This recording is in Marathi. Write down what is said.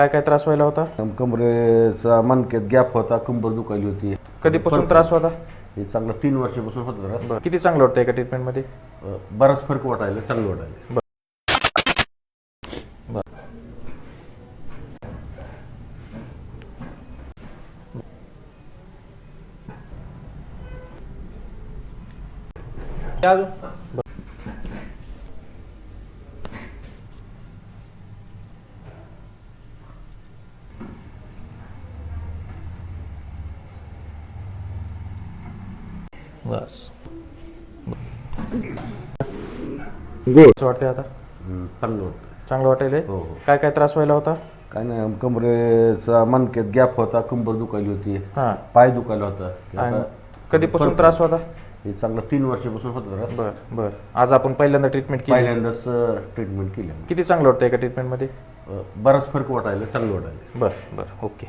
काय काय त्रास व्हायला होता? कमरेचा मनक्यात गॅप होता कंबर दुखायली होती. कधीपासून त्रास होता? हे चांगला तीन वर्षापासून होता त्रास. किती चांगलं वाटतं एका ट्रीटमेंटमध्ये अं, बराच फरक वाटायला चांगलं वाटायला. अजून बस. गुड. कसं वाटतंय आता? चांगलं चांगलं वाटायला हो हो. काय काय त्रास व्हायला होता? काय नाही कमरेचा मनक्यात गॅप होता कंबर दुखायली होती. हां. पाय दुखायला होता. ते आणि आता कधीपासून त्रास होता? हे चांगला तीन वर्षापासून होता त्रास. बर बर. आज आपण पहिल्यांदा ट्रीटमेंट केली. पहिल्यांदाच ट्रीटमेंट केली. किती चांगलं वाटतं एका ट्रीटमेंटमध्ये अं, बराच फरक वाटायला चांगलं वाटायला. बर बर. ओके.